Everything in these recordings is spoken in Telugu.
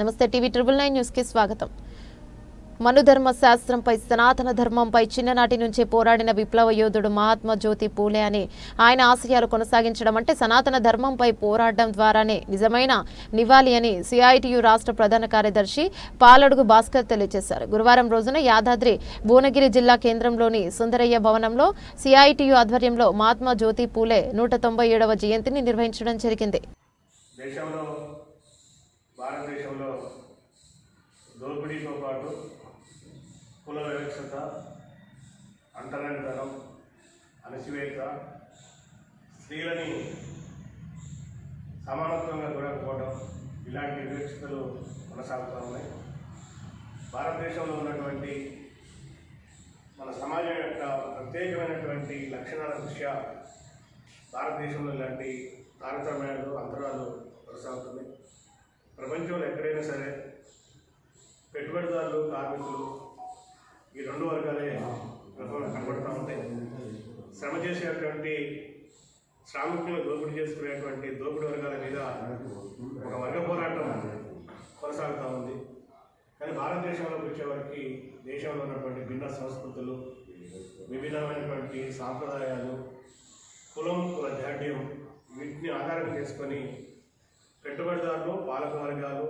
నమస్తే టీవీ ట్రిబుల్ నైన్ న్యూస్కి స్వాగతం. మనుధర్మ శాస్త్రంపై సనాతన ధర్మంపై చిన్ననాటి నుంచే పోరాడిన విప్లవ యోధుడు మహాత్మా జ్యోతి పూలే అని ఆయన ఆశయాలు కొనసాగించడం అంటే సనాతన ధర్మంపై పోరాడడం ద్వారానే నిజమైన నివాళి అని సిఐటియు రాష్ట్ర ప్రధాన కార్యదర్శి పాలడుగు భాస్కర్ తెలియజేశారు. గురువారం రోజున యాదాద్రి భువనగిరి జిల్లా కేంద్రంలోని సుందరయ్య భవనంలో సిఐటియు ఆధ్వర్యంలో మహాత్మా జ్యోతి పూలే నూట తొంభై ఏడవ జయంతిని నిర్వహించడం జరిగింది. దేశంలో భారతదేశంలో దోపిడీతో పాటు కుల వివక్షత అంతరంగతనం అణచివేత స్త్రీలని సమానత్వంగా చూడకపోవడం ఇలాంటి వివక్షతలు కొనసాగుతూ ఉన్నాయి. భారతదేశంలో ఉన్నటువంటి మన సమాజం యొక్క ప్రత్యేకమైనటువంటి లక్షణాల దృష్ట్యా భారతదేశంలో ఇలాంటి తారతమ్యాలు అంతరాలు ప్రపంచంలో ఎక్కడైనా సరే పెట్టుబడిదారులు కార్మికులు ఈ రెండు వర్గాలే కనబడుతూ ఉంటాయి. శ్రమ చేసేటువంటి శ్రామికులు దోపిడీ చేసుకునేటువంటి దోపిడీ వర్గాల మీద ఒక వర్గ పోరాటం కొనసాగుతూ ఉంది. కానీ భారతదేశంలోకి వచ్చేవారికి దేశంలో ఉన్నటువంటి భిన్న సంస్కృతులు విభిన్నమైనటువంటి సాంప్రదాయాలు కులం కుల జాడ్యం వీటిని ఆధారం చేసుకొని పెట్టుబడిదారులు పాలక వర్గాలు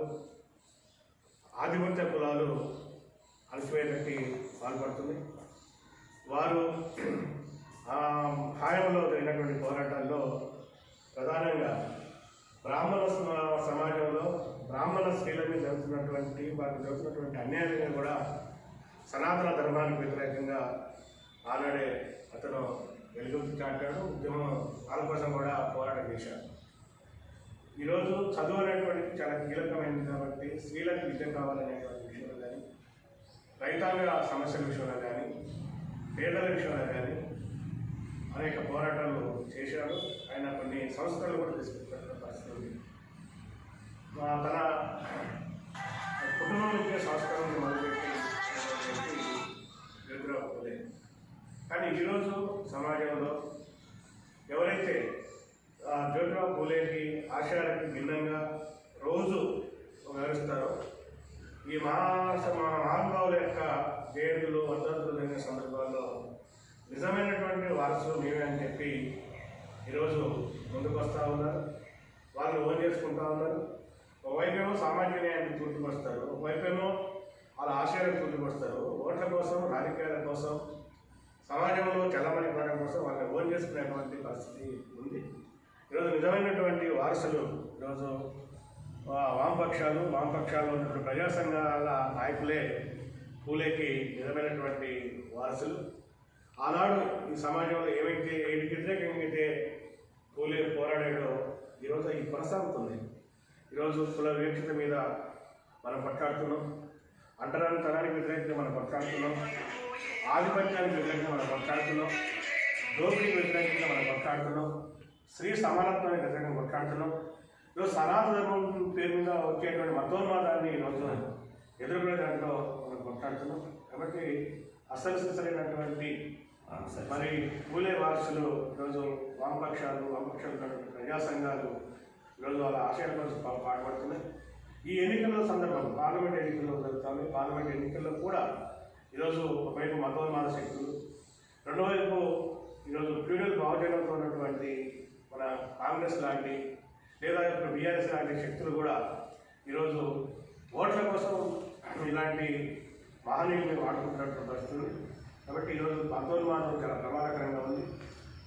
ఆధిపత్య కులాలు అలసిపోయేటట్టు పాల్పడుతుంది. వారు హాయంలో జరిగినటువంటి పోరాటాల్లో ప్రధానంగా బ్రాహ్మణ సమాజంలో బ్రాహ్మణ స్త్రీల మీద జరుగుతున్నటువంటి వారికి జరుగుతున్నటువంటి అన్యాయంగా కూడా సనాతన ధర్మానికి వ్యతిరేకంగా ఆనాడే అతను వెలుగుతూ చాటాడు. ఉద్యమం వాళ్ళ కోసం కూడా పోరాటం చేశాడు. ఈరోజు చదువు అనేటువంటిది చాలా కీలకమైనది కాబట్టి స్త్రీలకు విద్య కావాలనేటువంటి విషయంలో కానీ రైతాంగ సమస్యల విషయంలో కానీ పేదల విషయంలో కానీ అనేక పోరాటాలు చేశారు. ఆయన కొన్ని సంస్థలు కూడా తీసుకుంటున్న పరిస్థితి ఉంది. తన కుటుంబం ఇచ్చే సంస్కరణలు మొదలుపెట్టి ఎదురవుతుంది కానీ ఈరోజు సమాజంలో మహాస మా మహానుభావుల యొక్క జయంతులు వర్ధంతులైన సందర్భాల్లో నిజమైనటువంటి వారసులు మేమే అని చెప్పి ఈరోజు ముందుకు వస్తూ ఉన్నారు. వాళ్ళు ఓన్ చేసుకుంటా ఉన్నారు. ఒకవైపేమో సామాజిక న్యాయాన్ని తూర్పుకొస్తారు ఒకవైపేమో వాళ్ళ ఆశయాలను తూర్పుకొస్తారు. ఓట్ల కోసం రాజకీయాల కోసం సమాజంలో చల్లమని పడడం కోసం వాళ్ళని ఓన్ చేసుకునేటువంటి పరిస్థితి ఉంది. ఈరోజు నిజమైనటువంటి వారసులు ఈరోజు వామపక్షాలు వామపక్షాలు వామపక్షాల్లో ఉన్నటువంటి ప్రజా సంఘాల నాయకులే పూలేకి నిజమైనటువంటి వారసులు. ఆనాడు ఈ సమాజంలో ఏమైతే ఏమిటి వ్యతిరేకంగా అయితే పూలే పోరాడాడో ఈరోజు ఇది కొనసాగుతుంది. ఈరోజు కుల వివక్షత మీద మనం కొట్లాడుతున్నాం అంటరాని తరానికి వ్యతిరేకంగా మనం కొట్లాడుతున్నాం ఆధిపత్యానికి వ్యతిరేకంగా మనం కొట్లాడుతున్నాం దోపిడీకి వ్యతిరేకంగా మనం కొట్లాడుతున్నాం స్త్రీ సమానత్వానికి వ్యతిరేకంగా కొట్లాడుతున్నాం ఈరోజు సనాతన ధర్మం పేరు మీద వచ్చేటువంటి మతోన్మాదాన్ని ఈరోజు ఎదుర్కొనే దాంట్లో మనం కొట్లాడుతున్నాం. కాబట్టి అసలుసలైనటువంటి మరి పూలే వారసులు ఈరోజు వామపక్షాలు వామపక్షాలు ప్రజా సంఘాలు ఈరోజు వాళ్ళ ఆశయాల కోసం పా- పాటుపడుతున్నాయి. ఈ ఎన్నికల సందర్భం పార్లమెంట్ ఎన్నికల్లో జరుగుతాయి పార్లమెంట్ ఎన్నికల్లో కూడా ఈరోజు ఒకవైపు మతోన్మాద శక్తులు రెండో వైపు ఈరోజు ఫ్యూడల్ భావజనంతో ఉన్నటువంటి మన కాంగ్రెస్ లాంటి లేదా ఇప్పుడు బీఆర్ఎస్ లాంటి శక్తులు కూడా ఈరోజు ఓట్ల కోసం ఇలాంటి మహనీయుల్ని వాడుకుంటున్నటువంటి పరిస్థితులు. కాబట్టి ఈరోజు మతోన్మాదం చాలా ప్రమాదకరంగా ఉంది.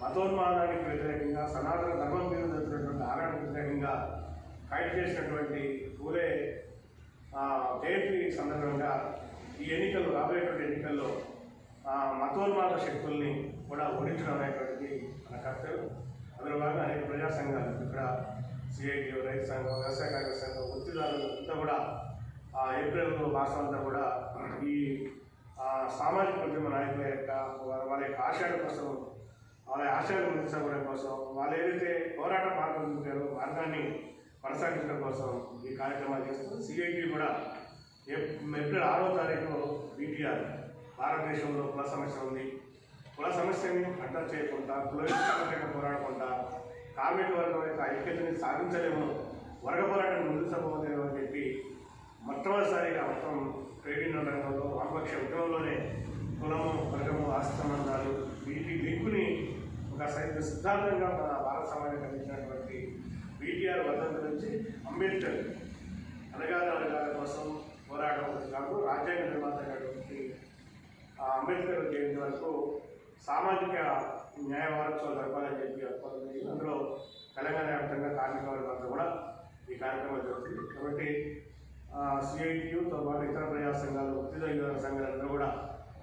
మతోన్మాదానికి వ్యతిరేకంగా సనాతన ధర్మం మీద జరుగుతున్నటువంటి ఆరాటం వ్యతిరేకంగా ఫైట్ చేసినటువంటి పూలే జయంతి సందర్భంగా ఈ ఎన్నికలు రాబోయేటువంటి ఎన్నికల్లో మతోన్మాద శక్తుల్ని కూడా ఓడించడం అనేటువంటిది మన కర్తవ్యం. అందులో భాగంగా అనేక ప్రజా సంఘాలు ఇక్కడ సిఐటి రైతు సంఘం వ్యవసాయ కార్మిక సంఘం వృత్తిదారులు అంతా కూడా ఆ ఏప్రిల్ మాసం అంతా కూడా ఈ సామాజిక ఉద్యమ నాయకుల యొక్క వాళ్ళ- యొక్క ఆశయాల కోసం వాళ్ళ ఆశయాలు ముందుకోవడం కోసం వాళ్ళు ఏదైతే పోరాట మార్గం చూపారో మార్గాన్ని కొనసాగించడం కోసం ఈ కార్యక్రమాలు చేస్తుంది సిఐటి కూడా ఏప్రిల్ ఆరో తారీఖు బీటీఆర్ భారతదేశంలో కుల సమస్య ఉంది. కుల సమస్యని అడ్డం చేయకుండా కుల పోరాడకుండా కార్మిక వర్గం యొక్క ఐక్యతని సాధించలేమో. వర్గ పోరాటం ముందుకు సపోతలేము అని చెప్పి మొట్టమొదటిసారిగా మొత్తం ట్రేడ్ యూనియన్ రంగంలో వామపక్ష ఉద్యమంలోనే కులము వర్గము ఆస్తిమందాలు వీటి లింకుని ఒక సైన్స్ సిద్ధాంతంగా మన భారత సమాజం అందించినటువంటి బీటీఆర్ వర్గం గురించి అంబేద్కర్ అనగాల అనగాల కోసం పోరాటం కాదు రాజ్యాంగ నిర్మాత అంబేద్కర్ జయంతి వరకు సామాజిక న్యాయ వారోత్సవం జరపాలని చెప్పి అనుకోవాలి అందులో తెలంగాణ వ్యాప్తంగా కార్మిక వర్గాలతో కూడా ఈ కార్యక్రమం జరుగుతుంది. కాబట్టి సిఐటియుతో పాటు ఇతర ప్రజా సంఘాలు ఉద్యోగ సంఘాలందరూ కూడా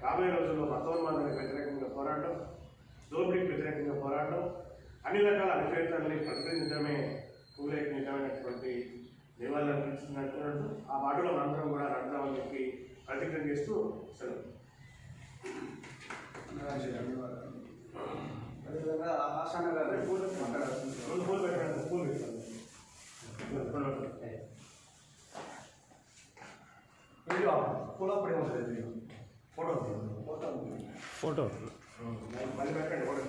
రాబోయే రోజుల్లో మతోన్మాదానికి వ్యతిరేకంగా పోరాటం దోపిడీకి వ్యతిరేకంగా పోరాటం అన్ని రకాల అణిచేతల్ని ప్రతినిధించడమే పూలేకి నిజమైనటువంటి నివాళులు అర్పించినట్టు ఆ బాటలో మనందరం కూడా నడతామని చెప్పి ప్రతిజ్ఞ చేస్తూ సెలవు. ఫోటో ఫోటో ఉంది. ఫోటో మళ్ళీ పెట్టండి ఫోటో